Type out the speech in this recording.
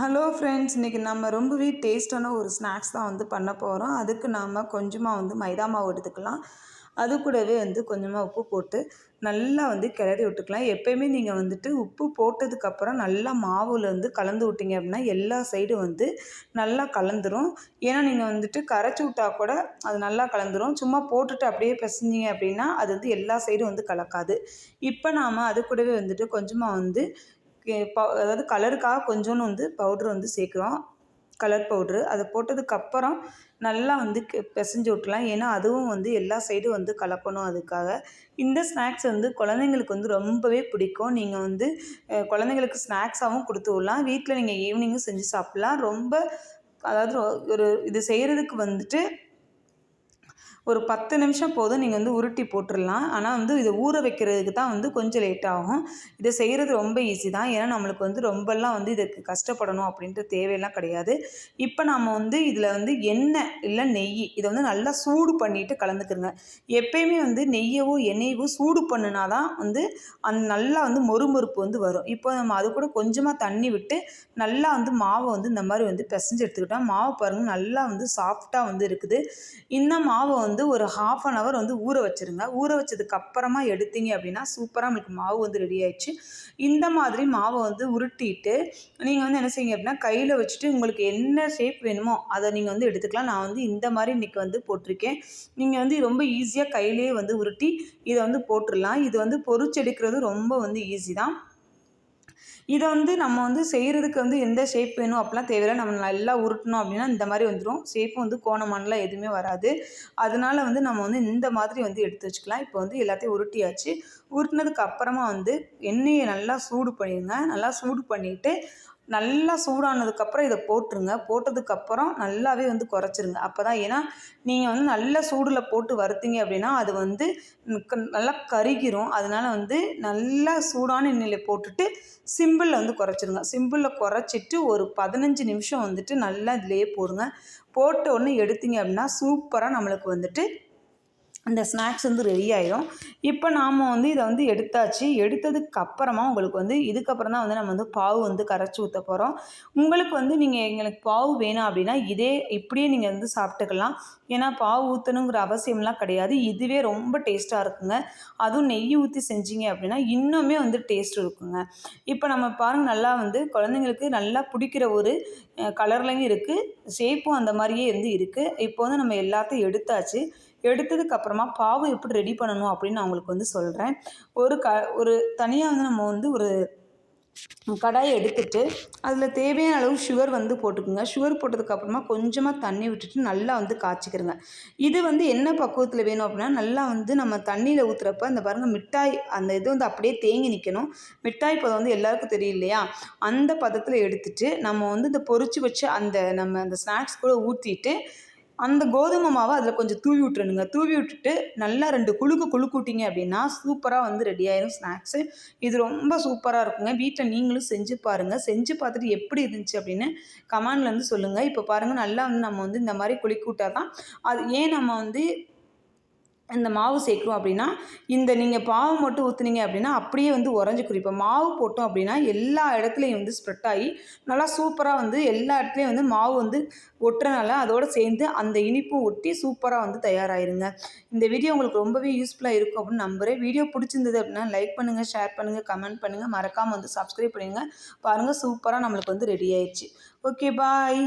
Hello friends இன்றைக்கி நம்ம ரொம்பவே டேஸ்ட்டான ஒரு ஸ்நாக்ஸ் தான் வந்து பண்ண போகிறோம் அதுக்கு நாம் கொஞ்சமாக வந்து மைதா மாவு எடுத்துக்கலாம். அது கூடவே வந்து கொஞ்சமாக உப்பு போட்டு நல்லா வந்து கிளறி விட்டுக்கலாம். எப்போயுமே நீங்கள் வந்துட்டு உப்பு போட்டதுக்கப்புறம் நல்லா மாவில் வந்து கலந்து விட்டிங்க அப்படின்னா எல்லா சைடும் வந்து நல்லா கலந்துரும். ஏன்னா நீங்கள் வந்துட்டு கரைச்சி விட்டா கூட அது நல்லா கலந்துரும். சும்மா போட்டுட்டு அப்படியே பிசைஞ்சிங்க அப்படின்னா அது வந்து எல்லா சைடும் வந்து கலக்காது. இப்போ நாம் அது கூடவே வந்துட்டு கொஞ்சமாக வந்து அதாவது கலருக்காக கொஞ்சோன்னு வந்து பவுட்ரு வந்து சேர்க்குறோம். Colour powder. அதை போட்டதுக்கப்புறம் நல்லா வந்து பிசைஞ்சு விட்லாம் ஏன்னா அதுவும் வந்து எல்லா சைடும் வந்து கலக்கணும் அதுக்காக. இந்த ஸ்நாக்ஸ் வந்து குழந்தைங்களுக்கு வந்து ரொம்பவே பிடிக்கும். நீங்கள் வந்து குழந்தைங்களுக்கு ஸ்நாக்ஸாகவும் கொடுத்து விடலாம். வீட்டில் நீங்கள் ஈவினிங்கும் செஞ்சு சாப்பிட்லாம். ரொம்ப அதாவது ஒரு இது செய்கிறதுக்கு வந்துட்டு ஒரு பத்து நிமிஷம் போதும் நீங்கள் வந்து உருட்டி போட்டுடலாம் ஆனால் வந்து இதை ஊற வைக்கிறதுக்கு தான் வந்து கொஞ்சம் லேட் ஆகும். இதை செய்கிறது ரொம்ப ஈஸி தான். ஏன்னா நம்மளுக்கு வந்து ரொம்பலாம் வந்து இதுக்கு கஷ்டப்படணும் அப்படின்ற தேவையெல்லாம் கிடையாது. இப்போ நம்ம வந்து இதில் வந்து எண்ணெய் இல்லை நெய் இதை வந்து நல்லா சூடு பண்ணிவிட்டு கலந்துக்கிறங்க எப்பயுமே வந்து நெய்யவோ எண்ணெயவோ சூடு பண்ணினா தான் வந்து அந்த நல்லா வந்து மொறுமொறுப்பு வந்து வரும். இப்போ நம்ம அது கூட கொஞ்சமாக தண்ணி விட்டு நல்லா வந்து மாவை வந்து இந்த மாதிரி வந்து பிசைஞ்சு எடுத்துக்கிட்டோம். மாவு பாருங்கள் நல்லா வந்து சாஃப்டாக வந்து இருக்குது. இந்த மாவை வந்து வந்து ஒரு ஹாஃப் அன் ஹவர் வந்து ஊற வச்சுருங்க. ஊற வச்சதுக்கு அப்புறமா எடுத்தீங்க அப்படின்னா சூப்பராக உங்களுக்கு மாவு வந்து ரெடி ஆயிடுச்சு. இந்த மாதிரி மாவை வந்து உருட்டிட்டு நீங்கள் வந்து என்ன செய்யுங்க அப்படின்னா கையில் வச்சுட்டு உங்களுக்கு என்ன ஷேப் வேணுமோ அதை நீங்கள் வந்து எடுத்துக்கலாம். நான் வந்து இந்த மாதிரி இன்றைக்கி வந்து போட்டிருக்கேன். நீங்கள் வந்து ரொம்ப ஈஸியாக கையிலேயே வந்து உருட்டி இதை வந்து போட்டுடலாம். இது வந்து பொறிச்செடுக்கிறது ரொம்ப வந்து ஈஸி தான். இதை வந்து நம்ம வந்து செய்கிறதுக்கு வந்து எந்த ஷேப் வேணும் அப்படிலாம் தேவையில்லை. நம்ம நல்லா உருட்டணும் அப்படின்னா இந்த மாதிரி வந்துடும் ஷேப்பு வந்து கோணமானலாம் எதுவுமே வராது. அதனால வந்து நம்ம வந்து இந்த மாதிரி வந்து எடுத்து வச்சுக்கலாம். இப்போ வந்து எல்லாத்தையும் உருட்டியாச்சு. உருட்டினதுக்கு அப்புறமா வந்து எண்ணெயை நல்லா சூடு பண்ணிடுங்க. நல்லா சூடு பண்ணிவிட்டு நல்லா சூடானதுக்கப்புறம் இதை போட்டுருங்க. போட்டதுக்கப்புறம் நல்லாவே வந்து குறைச்சிருங்க. அப்போ தான் ஏன்னா நீங்கள் வந்து நல்ல சூடில் போட்டு வறுத்தீங்க அப்படின்னா அது வந்து நல்லா கருகிரும். அதனால் வந்து நல்லா சூடான எண்ணெயில் போட்டுட்டு சிம்பிளில் வந்து குறைச்சிருங்க. சிம்பிளில் குறைச்சிட்டு ஒரு பதினஞ்சு நிமிஷம் வந்துட்டு நல்லா இதிலேயே போடுங்க. போட்ட உடனே எடுத்தீங்க அப்படின்னா சூப்பராக நம்மளுக்கு வந்துட்டு அந்த ஸ்நாக்ஸ் வந்து ரெடி ஆயிடும் இப்போ நாம் வந்து இதை வந்து எடுத்தாச்சு. எடுத்ததுக்கு அப்புறமா உங்களுக்கு வந்து இதுக்கப்புறம் தான் வந்து நம்ம வந்து பாவு வந்து கரைச்சி ஊற்ற போகிறோம் உங்களுக்கு வந்து நீங்கள் எங்களுக்கு பாவு வேணும் அப்படின்னா இதே இப்படியே நீங்கள் வந்து சாப்பிட்டுக்கலாம். ஏன்னா பாவு ஊற்றணுங்கிற அவசியம்லாம் கிடையாது. இதுவே ரொம்ப டேஸ்ட்டாக இருக்குங்க. அதுவும் நெய் ஊற்றி செஞ்சீங்க அப்படின்னா இன்னுமே வந்து டேஸ்ட் இருக்குங்க. இப்போ நம்ம பாருங்கள் நல்லா வந்து குழந்தைங்களுக்கு நல்லா பிடிக்கிற ஒரு கலர்லையும் இருக்குது ஷேப்பும் அந்த மாதிரியே இருந்து இருக்குது இப்போ வந்து நம்ம எல்லாத்தையும் எடுத்தாச்சு. எடுத்ததுக்கப்புறமா பாவு எப்படி ரெடி பண்ணணும் அப்படின்னு நான் உங்களுக்கு வந்து சொல்கிறேன் ஒரு க ஒரு தனியாக வந்து நம்ம வந்து ஒரு கடாயை எடுத்துட்டு அதில் தேவையான அளவு சுகர் வந்து போட்டுக்குங்க. சுகர் போட்டதுக்கப்புறமா கொஞ்சமாக தண்ணி விட்டுட்டு நல்லா வந்து காய்ச்சிக்கிறங்க இது வந்து என்ன பக்குவத்தில் வேணும் அப்படின்னா நல்லா வந்து நம்ம தண்ணியில் ஊற்றுறப்ப அந்த பாருங்கள் மிட்டாய் அந்த இது வந்து அப்படியே தேங்கி நிற்கணும் மிட்டாய் பதம் வந்து எல்லாருக்கும் தெரியும் இல்லையா? அந்த பதத்தில் எடுத்துட்டு நம்ம வந்து இந்த பொறிச்சு வச்சு அந்த நம்ம அந்த ஸ்நாக்ஸ் கூட ஊற்றிட்டு அந்த கோதுமை மாவை அதில் கொஞ்சம் தூவி விட்டுருணுங்க தூவி விட்டுட்டு நல்லா ரெண்டு குழுக்கு குழுக்கூட்டிங்க அப்படின்னா சூப்பராக வந்து ரெடி ஆயிரும் ஸ்நாக்ஸு இது ரொம்ப சூப்பராக இருக்குங்க. வீட்டில் நீங்களும் செஞ்சு பாருங்கள் செஞ்சு பார்த்துட்டு எப்படி இருந்துச்சு அப்படின்னு கமாண்டில் வந்து சொல்லுங்கள் இப்போ பாருங்கள் நல்லா வந்து நம்ம வந்து இந்த மாதிரி குளிக்கூட்டால் தான் அது ஏன் நம்ம வந்து இந்த மாவு சேர்க்குறோம் அப்படின்னா இந்த நீங்கள் பாவு மட்டும் ஊற்றுனீங்க அப்படின்னா அப்படியே வந்து உறைஞ்சி குறிப்போம் மாவு போட்டோம் அப்படின்னா எல்லா இடத்துலையும் வந்து ஸ்ப்ரெட் ஆகி நல்லா சூப்பராக வந்து எல்லா இடத்துலையும் வந்து மாவு வந்து ஒட்டுறனால அதோடு சேர்ந்து அந்த இனிப்பும் ஒட்டி சூப்பராக வந்து தயாராகிருங்க இந்த வீடியோ உங்களுக்கு ரொம்பவே யூஸ்ஃபுல்லாக இருக்கும் அப்படின்னு நம்புகிறேன் வீடியோ பிடிச்சிருந்தது அப்படின்னா லைக் பண்ணுங்கள் ஷேர் பண்ணுங்கள் கமெண்ட் பண்ணுங்கள் மறக்காமல் வந்து சப்ஸ்கிரைப் பண்ணுங்கள் பாருங்கள் சூப்பராக நம்மளுக்கு வந்து ரெடி ஆயிடுச்சு. Okay bye